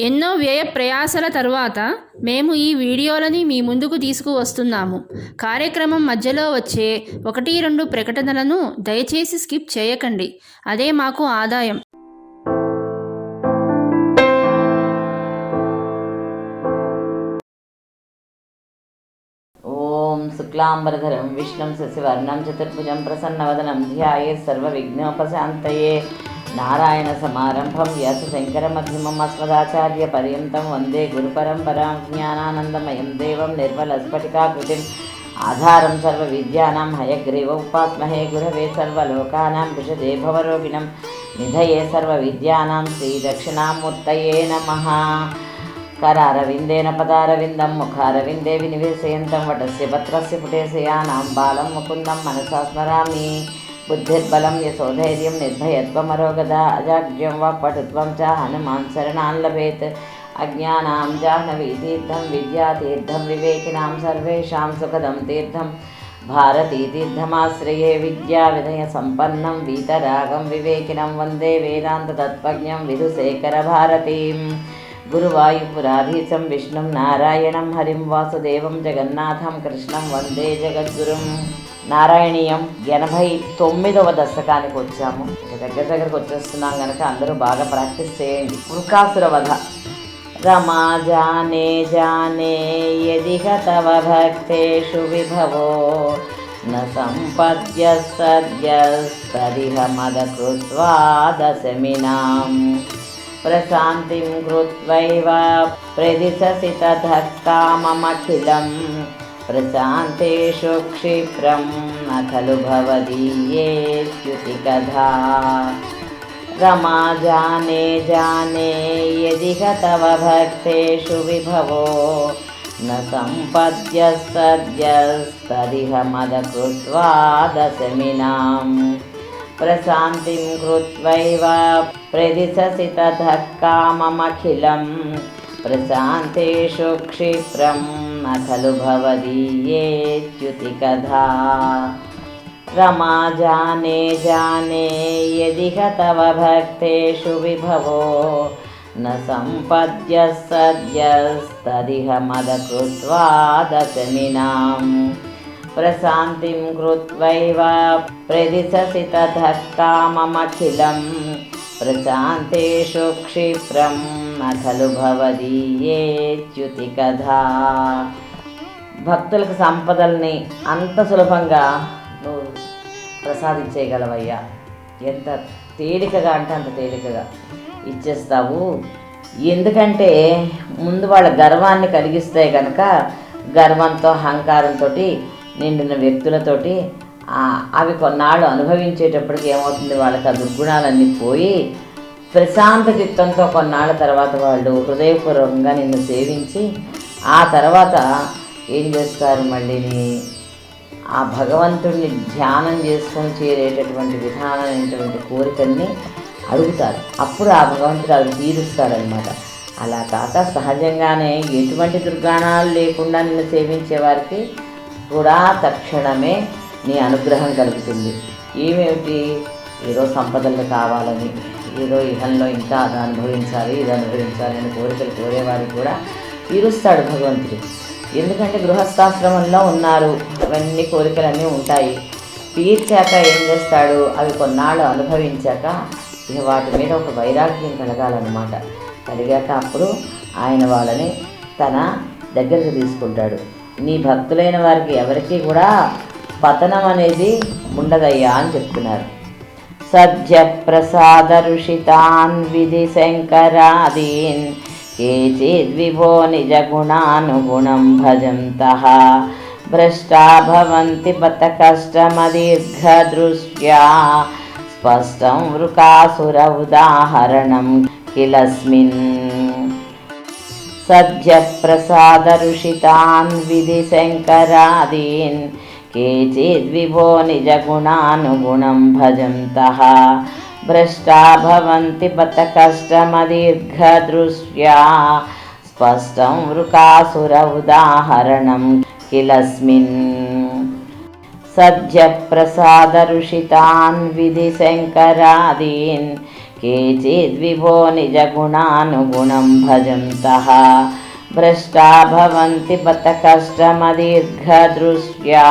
ఎన్నో వ్యయ ప్రయాసల తరువాత మేము ఈ వీడియోలని మీ ముందుకు తీసుకువస్తున్నాము. కార్యక్రమం మధ్యలో వచ్చే ఒకటి రెండు ప్రకటనలను దయచేసి స్కిప్ చేయకండి. అదే మాకు ఆదాయం. ఓం శుక్లాంబరధరం విష్ణుం శశివర్ణం చతుర్భుజం ప్రసన్నవదనం ధ్యాయే సర్వ విఘ్నోపశాంతయే नारायणसमारम्भं व्यासशङ्करमध्यमम् अस्मदाचार्यपर्यन्तं वन्दे गुरुपरम्परां ज्ञानानन्दमयं देवं निर्मलस्फटिकाकृतिम् आधारं सर्वविद्यानां हयग्रीव उपात्महे गुरवे सर्वलोकानां विषदे भवरोगिणं निधये सर्वविद्यानां श्रीदक्षिणामूर्तये नमः करारविन्देन पदारविन्दं मुखारविन्दे विनिवेशयन्तं वटस्य पत्रस्य पुटेशयानां बालं मुकुन्दं मनसा स्मरामि బుద్ధిర్బలం యశోధైర్యం నిర్భయత్వమరోగదా అజాడ్యం వా పటుత్వం చ హనుమాన్ శరణాన్ లభేత్. అజ్ఞానాం జాహ్నవీతీర్థం విద్యాతీర్థం వివేకినాం సర్వేషాం సుఖదం తీర్థం. భారతీతీర్థమాశ్రయే విద్యా వినయ సంపన్నం వీతరాగం వివేకినం వందే వేదాంతతత్వజ్ఞం విధుశేఖర భారతీం. గురువాయుపురాధీశం విష్ణుం నారాయణం హరిం వాసుదేవం జగన్నాథం కృష్ణం వందే జగద్గురుం. నారాయణీయం ఎనభై తొమ్మిదవ దశకానికి వచ్చాము. దగ్గర దగ్గరకు వచ్చేస్తున్నాం కనుక అందరూ బాగా ప్రాక్టీస్ చేయండి. ఉల్కాసుర వధ. రమా జానే జానే యదిహ తవ భక్తేషు విభవో. న మద కృత్వా ప్రశాంతిం కృత్వైవ ప్రదిశసి తథ प्रशान्तेषु क्षिप्रं न खलु भवदीयेत्युतिकथा रमा जाने जाने यदिह तव भक्तेषु विभवो। न सम्पद्य सद्यस्तरिह मदकृत्वा दशमिनाम्। प्रशान्तिं कृत्वैव प्रदिशसि ततः काममखिलं प्रशान्तेषु क्षिप्रं न खलु भवदीयेत्युतिकथा रमा जाने जाने यदिह तव भक्तेषु विभवो। न सम्पद्य सद्यस्तदिह मदकृत्वा दशमिनाम्। प्रशान्तिं कृत्वैव प्रदिशसि ततः काममखिलं प्रशान्तेषु జన్మ ఖలు భవదీయేచ్యుతి కథ. భక్తులకు సంపదల్ని అంత సులభంగా నువ్వు ప్రసాదించేయగలవయ్యా. ఎంత తేలికగా అంటే అంత తేలికగా ఇచ్చేస్తావు. ఎందుకంటే ముందు వాళ్ళ గర్వాన్ని కలిగిస్తే కనుక గర్వంతో అహంకారంతో నిండిన వ్యక్తులతోటి అవి కొన్నాళ్ళు అనుభవించేటప్పటికి ఏమవుతుంది? వాళ్ళకి ఆ దుర్గుణాలన్నీ పోయి ప్రశాంత చిత్తంతో కొన్నాళ్ళ తర్వాత వాళ్ళు హృదయపూర్వకంగా నిన్ను సేవించి ఆ తర్వాత ఏం చేస్తారు మళ్ళీని ఆ భగవంతుడిని ధ్యానం చేసుకొని చేరేటటువంటి విధానమైనటువంటి కోరికల్ని అడుగుతారు. అప్పుడు ఆ భగవంతుడు అది తీరుస్తాడనమాట అలా కాక సహజంగానే ఎటువంటి దుర్గాణాలు లేకుండా నిన్ను సేవించే వారికి కూడా తక్షణమే నీ అనుగ్రహం కలుగుతుంది. ఏమేమిటి? ఏదో సంపదలు కావాలని. ఏదో ఇహంలో ఇంకా అది అనుభవించాలి ఇది అనుభవించాలి అని కోరికలు కోరేవారికి కూడా తీరుస్తాడు భగవంతుడు. ఎందుకంటే గృహస్థాశ్రమంలో ఉన్నారు అవన్నీ కోరికలన్నీ ఉంటాయి. తీర్చాక ఏం చేస్తాడు? అవి కొన్నాళ్ళు అనుభవించాక ఇక వాటి మీద ఒక వైరాగ్యం కలగాలన్నమాట. కలిగాక అప్పుడు ఆయన వాళ్ళని తన దగ్గరికి తీసుకుంటాడు. నీ భక్తులైన వారికి ఎవరికీ కూడా పతనం అనేది ఉండదయ్యా అని చెప్తున్నారు. सद्यप्रसादरुषितान् विधिशङ्करादीन् केचिद्विभो निजगुणानुगुणं भजन्तः। भ्रष्टा भवन्ति बत कष्टमदीर्घदृष्ट्या स्पष्टं वृकासुर उदाहरणं किलस्मिन् सद्यप्रसादरुषितान् विधिशङ्करादीन् केचिद्विभो निजगुणानुगुणं भजन्तः भ्रष्टा भवन्ति बत कष्टमदीर्घदृष्ट्या स्पष्टं वृकासुर उदाहरणं किलस्मिन् सद्यप्रसादऋषितान् विधिशङ्करादीन् केचिद्विभो निजगुणानुगुणं भजन्तः भ्रष्टा भवन्ति बत कष्टमदीर्घदृष्ट्या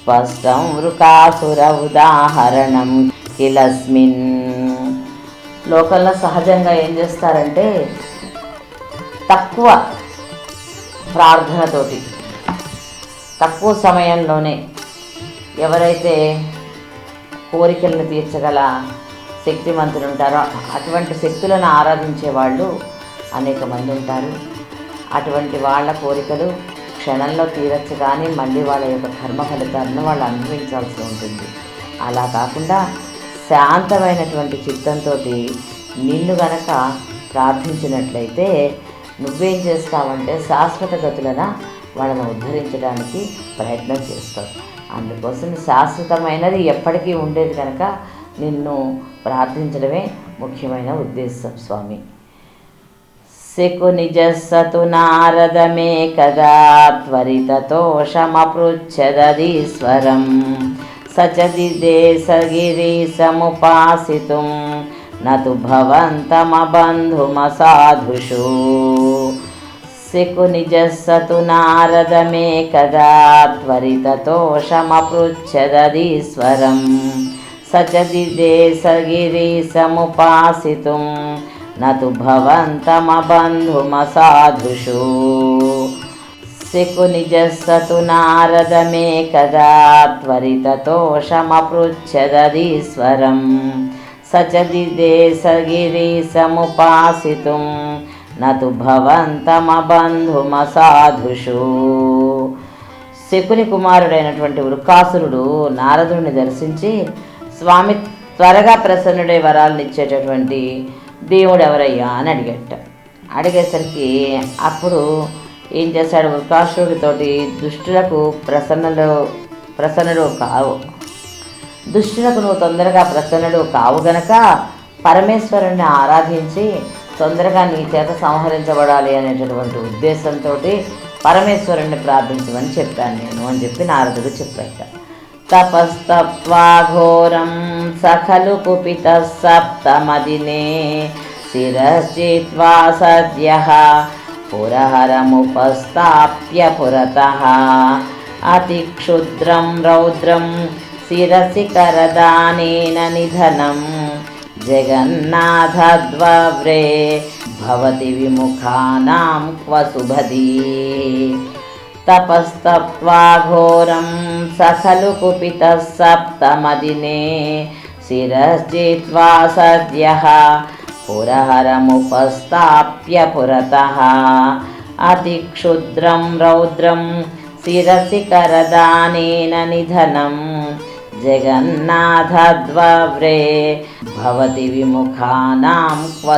స్పష్టం వృకాసుర ఉదాహరణం కిలస్మిన్ లోకల్లో సహజంగా ఏం చేస్తారంటే తక్కువ ప్రార్థనతోటి తక్కువ సమయంలోనే ఎవరైతే కోరికలను తీర్చగల శక్తిమంతులు ఉంటారో అటువంటి శక్తులను ఆరాధించే వాళ్ళు అనేక మంది ఉంటారు అటువంటి వాళ్ళ కోరికలు క్షణంలో తీరచ్చు కానీ మళ్ళీ వాళ్ళ యొక్క కర్మ ఫలితాలను వాళ్ళు అనుభవించాల్సి ఉంటుంది. అలా కాకుండా శాంతమైనటువంటి చిత్తంతో నిన్ను గనక ప్రార్థించినట్లయితే నువ్వేం చేస్తావంటే శాశ్వత గతులన వాళ్ళని ఉద్ధరించడానికి ప్రయత్నం చేస్తావు. అందుకోసం శాశ్వతమైనది ఎప్పటికీ ఉండేది కనుక నిన్ను ప్రార్థించడమే ముఖ్యమైన ఉద్దేశం స్వామి. శకునిజస్సతు నారదమే కదా త్వరితతోషమపృచ్ఛదీశ్వరం. సచదిదే సగిరి సముపాసితుం నతు భవంతమబంధుమసాధుషు. శకునిజస్సతు నారదమే కదా త్వరితతోషమపృచ్ఛదీశ్వరం. సచదిదే సగిరి సముపాసితుం నతు భవంతమబంధుమసాధుషు శకునిజస్సతు నారదమే కదా త్వరితతోషమపృచ్ఛదీశ్వరం సచదిదే సగిరి సముపాసితుం నతు భవంతమబంధుమసాధుషు శకుని కుమారుడైనటువంటి వృకాసురుడు నారదుడిని దర్శించి స్వామి త్వరగా ప్రసన్నుడే వరాలను దేవుడు ఎవరయ్యా అని అడిగట. అడిగేసరికి అప్పుడు ఏం చేశాడు? వృకాసురుడితోటి దుష్టులకు ప్రసన్నలు ప్రసన్నుడు కావు. దుష్టులకు నువ్వు తొందరగా ప్రసన్నుడు కావు గనక పరమేశ్వరుణ్ణి ఆరాధించి తొందరగా నీ చేత సంహరించబడాలి అనేటటువంటి ఉద్దేశంతో పరమేశ్వరుణ్ణి ప్రార్థించమని చెప్పాను నేను అని చెప్పి నారదుడు చెప్పాట తపస్తత్వాఘోరం సఖలు కుపిత సప్తమదినే శిరశ్చిత్వా సద్య పురహరముపస్థాప్య పురతః అతిక్షుద్రం రౌద్రం శిరసి కరదానేన నిధనం జగన్నాథద్వవ్రే భవతి విముఖానాం క్వ శుభదీ తపస్తత్వాఘోరం సఖలు కుపిత సప్తమదినే. శిరశ్చిత్వా సద్య పురహరముపస్థాప్య పురతః. అతిక్షుద్రం రౌద్రం శిరసి కరదానేన నిధనం. జగన్నాథద్వవ్రే భవతి విముఖానాం క్వ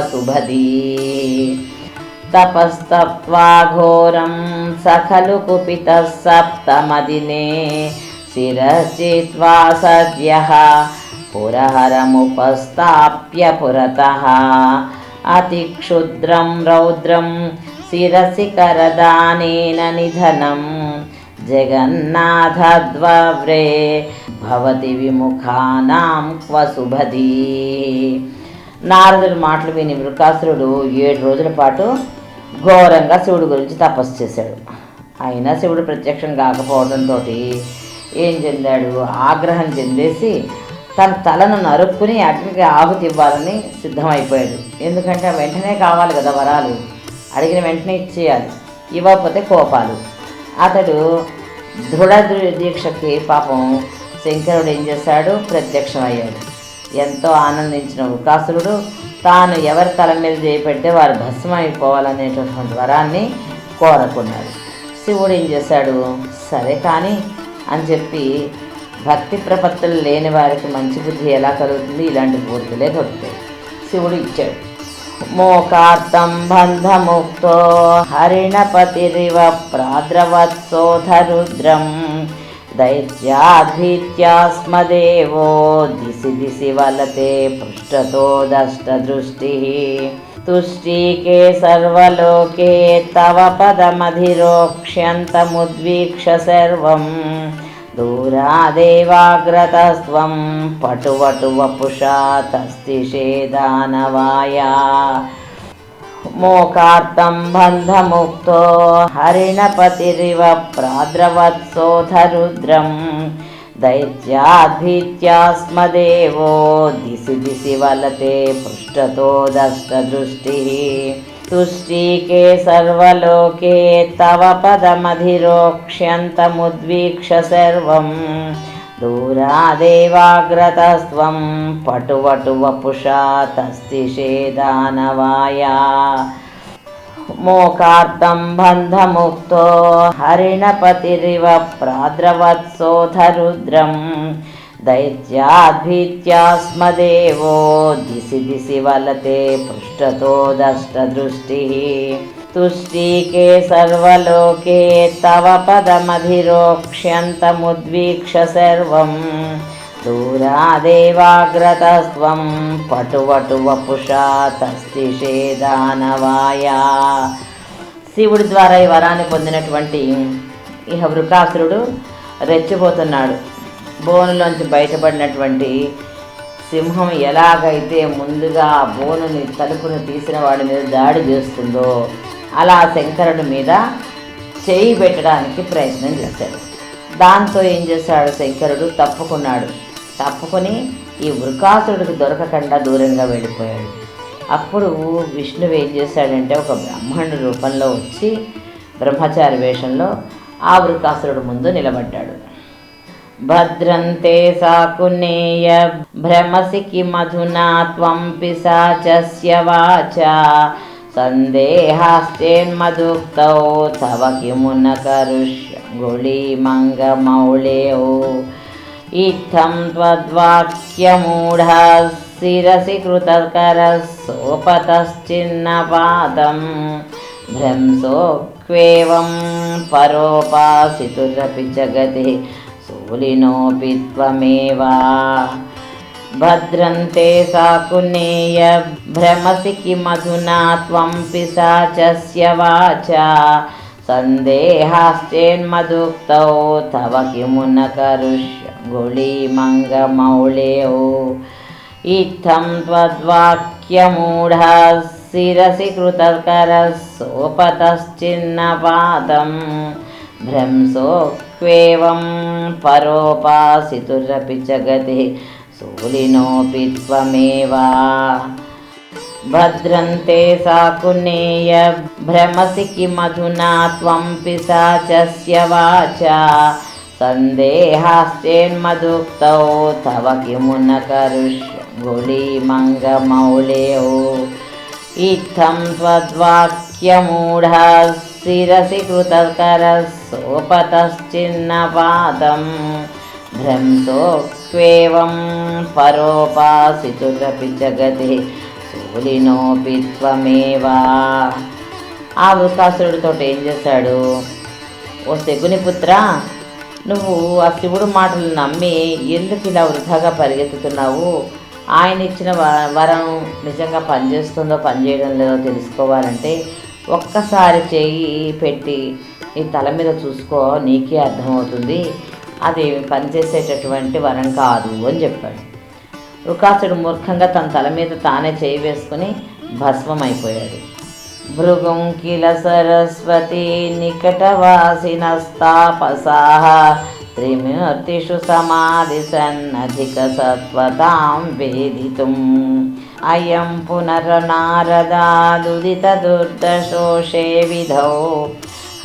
శుభదీ తపస్తత్వాఘోరం సఖలు కుపిత సప్తమదినే శిరశ్చిత్వా సద్య పురహరముపస్థాప్య పురతః అతిక్షుద్రం రౌద్రం శిరసి కరదానేన నిధనం జగన్నాథద్వవ్రే భవతి విముఖానాం క్వ శుభదీ. నారదుడి మాటలు విని వృకాసురుడు ఏడు రోజుల పాటు ఘోరంగా శివుడి గురించి తపస్సు చేశాడు. అయినా శివుడు ప్రత్యక్షం కాకపోవడంతో ఏం చెందాడు? ఆగ్రహం చెందేసి తన తలను నరుక్కుని అగ్నికి ఆహుతి ఇవ్వాలని సిద్ధమైపోయాడు. ఎందుకంటే వెంటనే కావాలి కదా వరాలు. అడిగిన వెంటనే ఇచ్చేయాలి. ఇవ్వకపోతే కోపాలు. అతడు దృఢ దీక్షకి పాపం శంకరుడు ఏం చేశాడు? ప్రత్యక్షమయ్యాడు. ఎంతో ఆనందించిన ఉకాసురుడు తాను ఎవరి తల మీద చేపెడితే వారు భస్మమైపోవాలనేటటువంటి వరాన్ని కోరుకున్నాడు శివుడు ఏం చేశాడు? సరే కానీ అని చెప్పి భక్తి ప్రపత్తులు లేని వారికి మంచి బుద్ధి ఎలా కలుగుతుంది? ఇలాంటి బుద్ధులే దొరుకుతాయి. శివుడు ఇచ్చాడు. మోకార్థం బంధముక్తో హరిణపతిరివ ప్రాద్రవత్సోధరుద్రం दैत्याधीत्यास्मदेवो दिशि दिशि वलते पृष्ठतो दष्टदृष्टिः तुष्टीके सर्वलोके तव पदमधिरोक्ष्यन्तमुद्वीक्ष सर्वं दूरादेवाग्रतस्त्वं पटुवटुवपुषा तस्तिषे दानवाया मोकार्तं बन्धमुक्तो हरिणपतिरिव प्राद्रवत्सोऽधरुद्रं दैत्याद्भीत्यास्मदेवो दिशि दिशि वलते पृष्ठतो दष्टदृष्टिः तुष्टीके सर्वलोके तव पदमधिरोक्ष्यन्तमुद्वीक्ष्य सर्वं दूरादेवाग्रतस्त्वं पटुवटु वपुषा तस्तिषेदानवाया मोकार्तं बन्धमुक्तो हरिणपतिरिव प्राद्रवत्सोऽधरुद्रं दैत्याद्भीत्यास्मदेवो दिशि दिशि वलते पृष्ठतो दष्टदृष्टिः तुष्टीके सर्वलोके तव पदमधिरोक्ष्यन्तमुद्वीक्ष्य सर्वं दूरादेवाग्रतस्त्वं पटुवटु वपुषा తస్తిషేదానవాయా శివుడి ద్వారా ఈ వరాన్ని పొందినటువంటి ఇహ వృకాసురుడు రెచ్చిపోతున్నాడు బోనులోంచి బయటపడినటువంటి సింహం ఎలాగైతే ముందుగా ఆ బోనుని తలుపుని తీసిన వాడి మీద దాడి చేస్తుందో అలా శంకరుడి మీద చేయి పెట్టడానికి ప్రయత్నం చేశాడు. దాంతో ఏం చేశాడు శంకరుడు? తప్పుకున్నాడు. తప్పుకొని ఈ వృకాసురుడికి దొరకకుండా దూరంగా వెళ్ళిపోయాడు. అప్పుడు విష్ణువు ఏం చేశాడంటే ఒక బ్రాహ్మణుడి రూపంలో వచ్చి బ్రహ్మచారి వేషంలో ఆ వృకాసురుడు ముందు నిలబడ్డాడు. భద్రంతే సాకునేయ భ్రమసికి మధునా త్వం పిశాచస్య వాచ సందేహాశ్చేన్మదుక్తౌ తవ కిమున కరుష్య గుళీమంగమౌళేయో. ఇత్థం త్వద్వాక్యమూఢ శిరసి కృతకర సోపతశ్చిన్నపాతం భ్రంసోక్వేవం పరోపాసితురపి జగతి శూలినోపి త్వమేవా భద్రంతే సాకునేయ భ్రమసి కిమధునా త్వం పిశాచస్య వాచ. సందేహాశ్చేన్మదుక్తౌ తవ కిమున కరుష్య గుళీమంగమౌళేయో ఇత్థం త్వద్వాక్యమూఢ శిరసి కృతకర సోపతశ్చిన్నపాతం భ్రంసోక్వేవం పరోపాసితురపి జగతి శూలినోపి త్వమేవా భద్రంతే సాకునేయ భ్రమసి కిమధునా త్వం పిశాచస్య వాచ సందేహాశ్చేన్మదుక్తౌ తవ కిమున కరుష్య గుళీమంగమౌళేయో ఇత్థం త్వద్వాక్యమూఢ శిరసి కృతకర సోపతశ్చిన్నపాతం స్వేవం పరోపాసితురపి జగతి శూలినోపి త్వమేవా ఆ వృకాసురుడితో ఏం చేశాడు? ఓ శకుని పుత్ర నువ్వు ఆ శివుడు మాటలు నమ్మి ఎందుకు ఇలా వృధాగా పరిగెత్తుతున్నావు? ఆయన ఇచ్చిన వరం నిజంగా పనిచేస్తుందో పనిచేయడం లేదో తెలుసుకోవాలంటే ఒక్కసారి చేయి పెట్టి నీ తల మీద చూసుకో నీకే అర్థమవుతుంది. అది పనిచేసేటటువంటి వరం కాదు అని చెప్పాడు. రుకాసుడు మూర్ఖంగా తన తల మీద తానే చేయి వేసుకుని భస్మమైపోయాడు. అయిపోయాడు భృగుం కిల సరస్వతి నికటవాసినస్తాపసాహ త్రిమూర్తిషు సమాధి సన్నధిక సత్వతాం వేదితుం. అయం పునరనారదాదుదిత దుర్దశోషే విధౌ.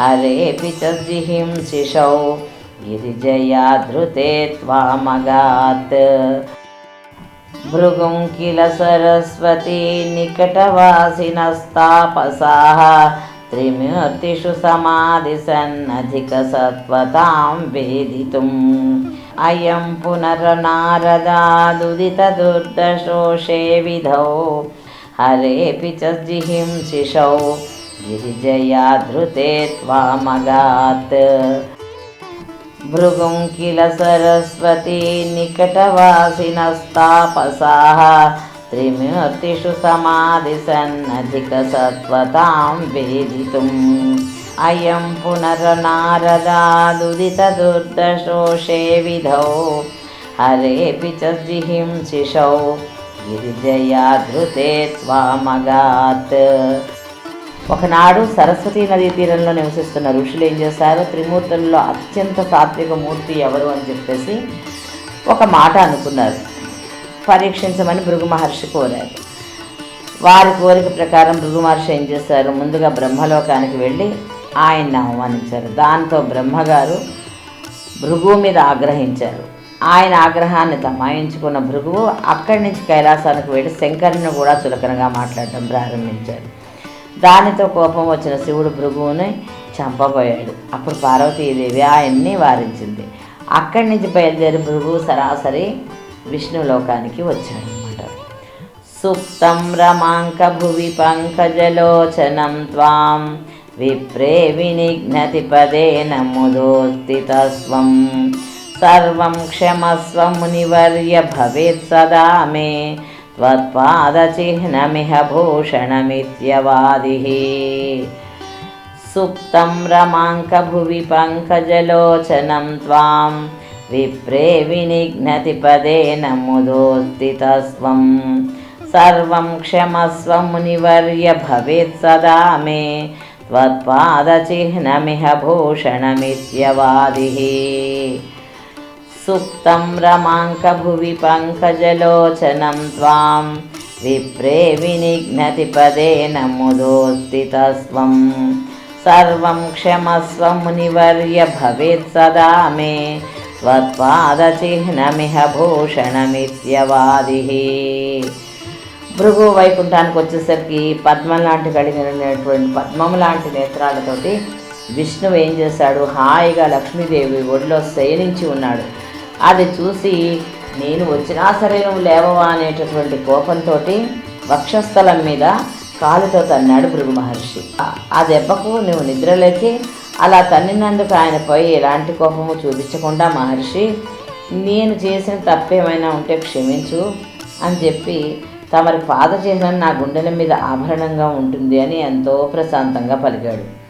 హరేపి చ శిశౌ गिरिजया धृते त्वामगात्। भृगुं किल सरस्वती निकटवासिनस्तापसाः त्रिमूर्तिषु समाधिसन्नधिकसत्त्वतां वेदितुम् अयं पुनर्नारदादुदितदुर्दशोषे विधौ हरेऽपि च जिहिं शिशौ गिरिजया धृते त्वामगात्। भृगुं किल सरस्वतीनिकटवासिनस्तापसाः त्रिमूर्तिषु समाधिसन्नधिकसत्त्वतां वेदितुम्। अयं पुनर्नारदादुदितदुर्दशोषे विधौ हरेऽपि च जिहिं शिशौ गिरिजया धृते त्वामगात्। ఒకనాడు సరస్వతీ నదీ తీరంలో నివసిస్తున్న ఋషులు ఏం చేశారు? త్రిమూర్తుల్లో అత్యంత సాత్విక మూర్తి ఎవరు అని చెప్పేసి ఒక మాట అనుకున్నారు. పరీక్షించమని భృగు మహర్షి కోరారు. వారి కోరిక ప్రకారం భృగు మహర్షి ఏం చేశారు? ముందుగా బ్రహ్మలోకానికి వెళ్ళి ఆయన్ని అవమానించారు దాంతో బ్రహ్మగారు భృగు మీద ఆగ్రహించారు. ఆయన ఆగ్రహాన్ని తమాయించుకున్న భృగువు అక్కడి నుంచి కైలాసానికి వెళ్ళి శంకరుని కూడా చులకనగా మాట్లాడటం ప్రారంభించారు దానితో కోపం వచ్చిన శివుడు భృగువుని చంపబోయాడు. అప్పుడు పార్వతీదేవి ఆయన్ని వారించింది. అక్కడి నుంచి బయలుదేరి భృగు సరాసరి విష్ణులోకానికి వచ్చాడనమాట సుప్తం రమాంక భువి పంకజలోచనం త్వాం విప్రే వినిఘ్నతి పదే ముదోత్తితస్వం సర్వం క్షమస్వ మునివర్య భవేత్ సదా మే त्वत्पादचिह्नमिह भूषणमित्यवादिः सुप्तं रमाङ्कभुवि पङ्कजलोचनं त्वां विप्रे विनिघ्नति पदेन मुदोत्थितस्त्वं सर्वं क्षमस्व मुनिवर्य भवेत् सदा मे त्वत्पादचिह्नमिह भूषणमित्यवादिः सुप्तं रमाङ्कभुवि पङ्कजलोचनं त्वां विप्रे विनिघ्नति पदेन मुदोत्थितस्त्वं सर्वं क्षमस्व मुनिवर्य भवेत् सदा मे त्वत्पादचिह्नमिह भूषणमित्यवादिः భృగు వైకుంఠానికి వచ్చేసరికి పద్మం లాంటి కలిగినటువంటి పద్మం లాంటి నేత్రాలతోటి విష్ణువు ఏం చేశాడు హాయిగా లక్ష్మీదేవి ఒడిలో శయనించి ఉన్నాడు అది చూసి నేను వచ్చినా సరే నువ్వు లేవవా అనేటటువంటి కోపంతో వక్షస్థలం మీద కాలుతో తన్నాడు భృగు మహర్షి. ఆ- దెబ్బకు నువ్వు నిద్రలేచి అలా తన్నినందుకు ఆయనపై ఎలాంటి కోపము చూపించకుండా మహర్షి నేను చేసిన తప్పేమైనా ఉంటే క్షమించు అని చెప్పి తమరి పాద చిహ్నం నా గుండెల మీద ఆభరణంగా ఉంటుంది అని ఎంతో ప్రశాంతంగా పలికాడు.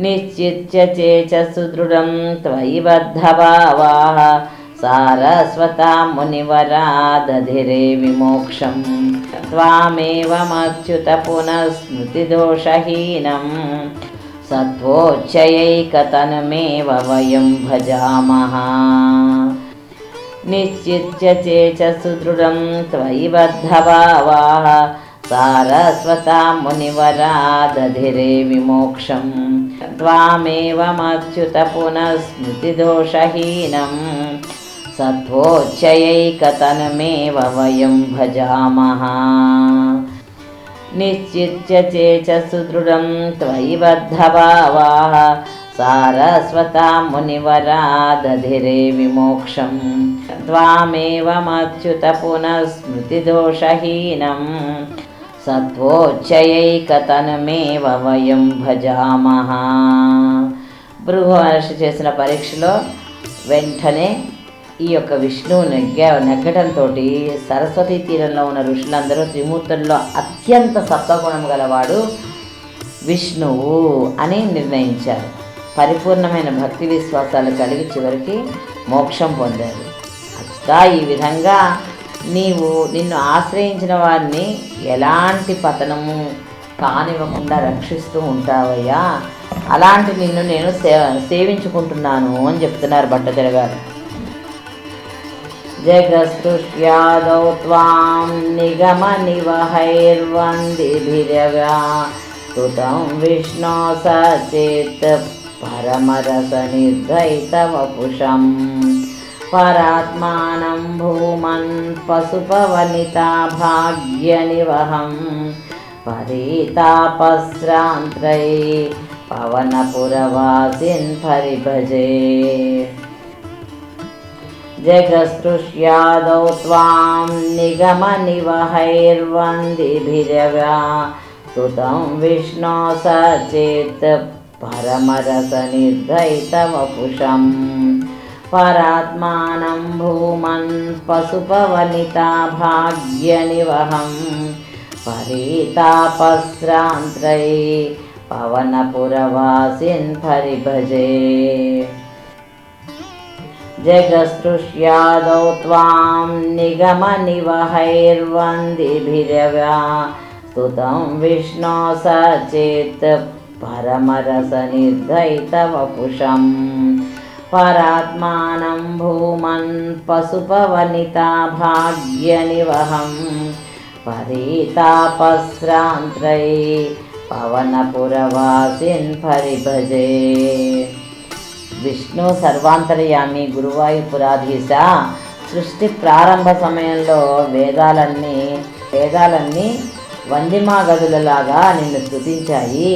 నిశ్చిత్య చేచ సుదృఢం త్వయి బద్ధభావా సారస్వతా మునివరా దధిరే విమోక్షం త్వామేవమచ్యుత పునఃస్మృతిదోషహీనం సత్వోచ్చయైకతనమేవ వయం భజామः నిశ్చిత్య చేచ సుదృఢం త్వయి బద్ధభావాः సారస్వతా మునివరా దధిరే విమోక్షం త్వామేవమచ్యుత పునఃస్మృతిదోషహీనం సత్వోచ్చయైకతనమేవ వయం భజామः నిశ్చిత్య చేచ సుదృఢం త్వయి బద్ధభావాः సారస్వతా మునివరా దధిరే విమోక్షం త్వామేవమచ్యుత పునఃస్మృతిదోషహీనం సత్వోచ్చయైకతనమేవ వయం భజామः భృగు మహర్షి చేసిన పరీక్షలో వెంటనే ఈ యొక్క విష్ణువు నెగ్గ నెగ్గడంతో సరస్వతీ తీరంలో ఉన్న ఋషులందరూ త్రిమూర్తుల్లో అత్యంత సత్వగుణం గలవాడు విష్ణువు అని నిర్ణయించారు. పరిపూర్ణమైన భక్తి విశ్వాసాలు కలిగి చివరికి మోక్షం పొందారు. అచ్చా ఈ విధంగా నీవు నిన్ను ఆశ్రయించిన వారిని ఎలాంటి పతనము కానివ్వకుండా రక్షిస్తూ ఉంటావయ్యా? అలాంటి నిన్ను నేను సేవించుకుంటున్నాను అని చెప్తున్నారు భట్టతిర గారు జగస్తుష్యాదౌ త్వాం నిగమనివహైర్వందిభిరవ్యా సుతం విష్ణో సచేత్ పరమరసనిర్ధైతవపుషం పరాత్మానం భూమన్ పశుపవనితా భాగ్యనివహం పరితాపస్రాంత్రై పవనపురవాసిన్ जगस्पृश्यादौ त्वां निगमनिवहैर्वन्दिभिरव्या सुतं विष्णो स चेत् परमरसनिर्धयितवपुषम् परात्मानं भूमन् पशुपवनिता भाग्यनिवहं परीतापस्रान्त्रै पवनपुरवासिन् परिभजे जगस्तुष्यादौ त्वां निगमनिवहैर्वन्दिभिरव्या स्तुतं विष्णो स चेत् परमरसनिर्धयितवपुषम् परात्मानं भूमन् पशुपवनिता भाग्यनिवहं परीतापस्रान्त्रै पवनपुरवासिन् परिभजे విష్ణు సర్వాంతర్యామి గురువాయుపురాధీశ సృష్టి ప్రారంభ సమయంలో వేదాలన్నీ వేదాలన్నీ వందిమా గదులలాగా నిన్ను స్థుతించాయి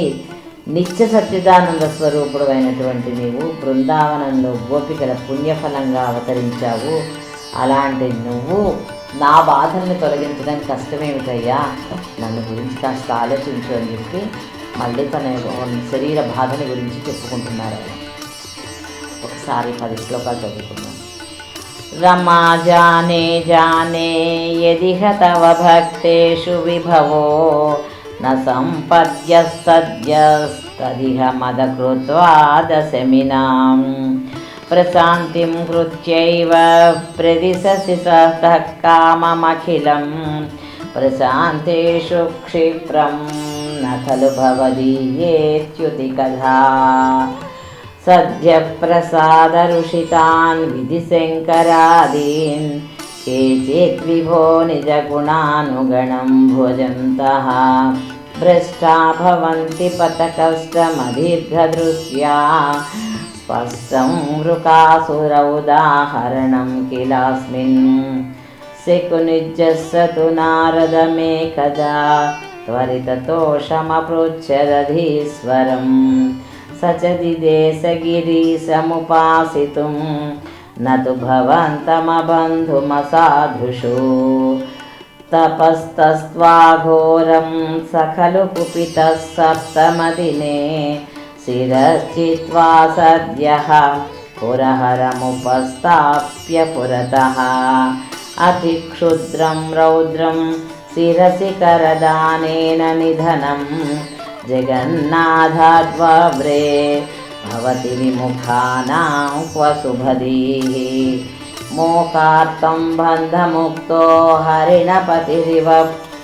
నిత్య సత్యదానంద స్వరూపుడు అయినటువంటి నీవు బృందావనంలో గోపికల పుణ్యఫలంగా అవతరించావు. అలాంటి నువ్వు నా బాధల్ని తొలగించడం కష్టమేమిటయ్యా? నన్ను గురించి కాస్త ఆలోచించు అని చెప్పి మళ్ళీ తన శరీర బాధని గురించి చెప్పుకుంటున్నారు सारे पद श्लोका चतुर्भुजम् रमा जाने जाने, यदि तव भक्तेषु विभवो, न सम्पद्यः सद्यस्तदिह मदकृत्वा दशमिनाम् प्रशान्तिं कृत्यैव प्रदिशसि सतः काममखिलं, प्रशान्तेषु क्षिप्रं न खलु भवदीयेत्युतिकथा सद्यप्रसादरुषितान् विधिशङ्करादीन् केचित् विभो निजगुणानुगणं भोजन्तः। भ्रष्टा भवन्ति पथकष्टमदीर्घदृष्ट्या स्पष्टं वृकासुरौदाहरणं किलास्मिन्। सिकुनिजस्य तु नारदमेकदा। त्वरिततोषमपृच्छदधीश्वरम् स च दिदेशगिरीशमुपासितुं न तु भवन्तमबन्धुमसाधुषु तपस्तस्त्वाघोरं स खलु कुपितः सप्तमदिने शिरश्चित्वा सद्यः पुरहरमुपस्थाप्य पुरतः अतिक्षुद्रं रौद्रं शिरसि करदानेन निधनम् जगन्नाथाद्वव्रे भवति विमुखानां क्व सुभदीः मोकार्तं बन्धमुक्तो हरिणपतिरिव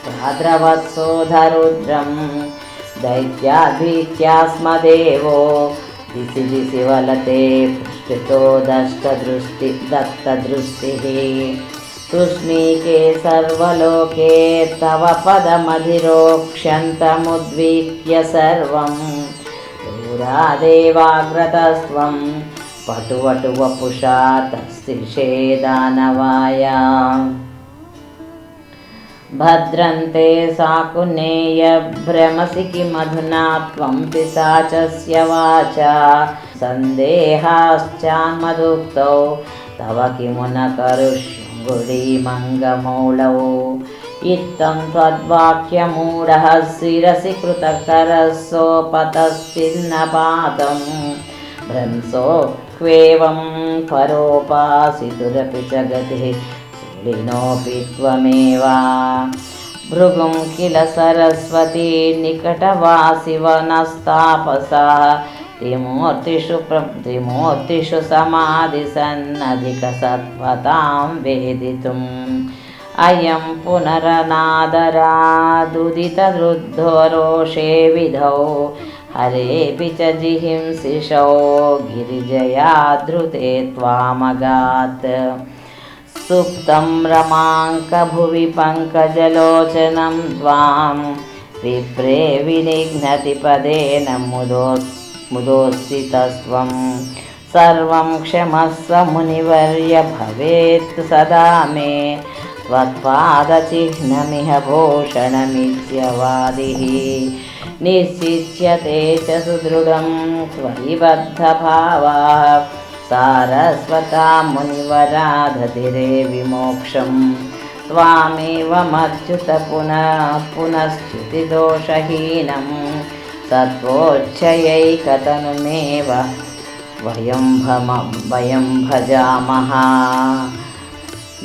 भाद्रवत्सोधरुद्रं दैत्याद्भीत्यास्मदेवो दिशि दिशि वलते पृष्ठितो दष्टदृष्टि दत्तदृष्टिः तुष्णीके सर्वलोके तव पदमधिरोक्ष्यन्तमुद्वीक्य सर्वं दूरादेवाग्रतस्त्वं पटुवटुवपुषा तस्तिषे दानवाय भद्रन्ते साकुनेयभ्रमसि किमधुना त्वं पिशाचस्य वाचा सन्देहाश्चान्मदुक्तौ तव किमु न करुष्यङ्गुडीमङ्गमौलौ హృది మంగమూలవో ఇత్తం త్వద్వాక్యమూఢ శిరసి కృతకరస్సోపతశ్చిన్నపాతం భ్రంసోక్వేవం పరోపాసితురపి చ గతి శూలినోపి త్వమేవా భృగుం కిల సరస్వతి నికటవాసి వనస్తాపసా त्रिमूर्तिषु प्र त्रिमूर्तिषु समाधिसन्नधिकसत्त्वतां वेदितुम्। अयं पुनरनादरादुदितरुद्धो रोषे विधौ। हरेऽपि च जिहिंसिषौ गिरिजया धृते त्वामगात्। सुप्तं रमाङ्कभुवि पङ्कजलोचनं त्वां। विप्रे विनिघ्नति पदेन मुदो मुदोत्सितस्त्वं सर्वं क्षमस्व मुनिवर्य भवेत् सदा मे त्वत्पादचिह्नमिह भूषणमित्यवादिः। निश्चित्यते च सुदृढं त्वयि बद्धभावाः सारस्वता मुनिवराधतिरे विमोक्षं। त्वामेव मच्युत पुनः पुनश्च्युतिदोषहीनं। तत्त्वोच्चयैकतनुमेव वयं भम वयं भजामः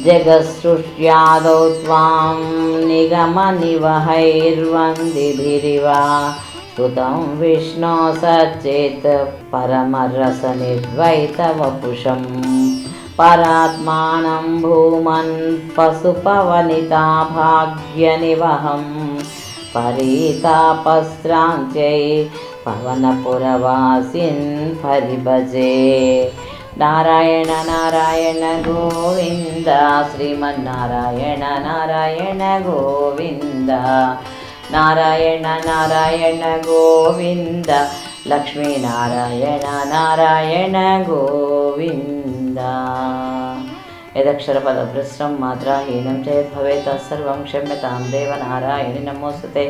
जगत्सृष्ट्यादौ त्वां निगमनिवहैर्वन्दिभिरिव सुतं विष्णो सचेत् परमरसनिर्वैतवपुषम् परात्मानं भूमन् पशुपवनिता भाग्यनिवहम् పరితాపస్రాంచై పవనపురవాసిన్ పరిభజే. నారాయణ నారాయణ గోవింద శ్రీమన్నారాయణ నారాయణ గోవింద. నారాయణ నారాయణ గోవింద లక్ష్మీనారాయణ నారాయణ గోవింద. యదక్షరపదభ్రష్టం మాత్రాహీనం చేత్ భవేత్ సర్వం క్షమ్యతాం దేవనారాయణి నమోస్తుతే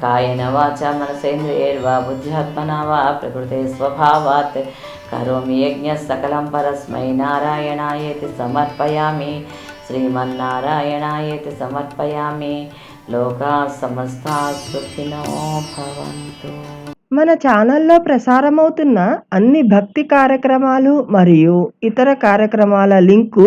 కాయన వాచ మనసేంద్రియైర్వా బుద్ధ్యాత్మనా వా ప్రకృతే స్వభావాత్ కరోమి యజ్ఞ సకలం పరస్మై నారాయణాయేతి సమర్పయామి శ్రీమన్నారాయణాయేతి సమర్పయామి లోకా సమస్తా సుఖినో భవంతు మన ఛానల్లో ప్రసారమవుతున్న అన్ని భక్తి కార్యక్రమాలు మరియు ఇతర కార్యక్రమాల లింకు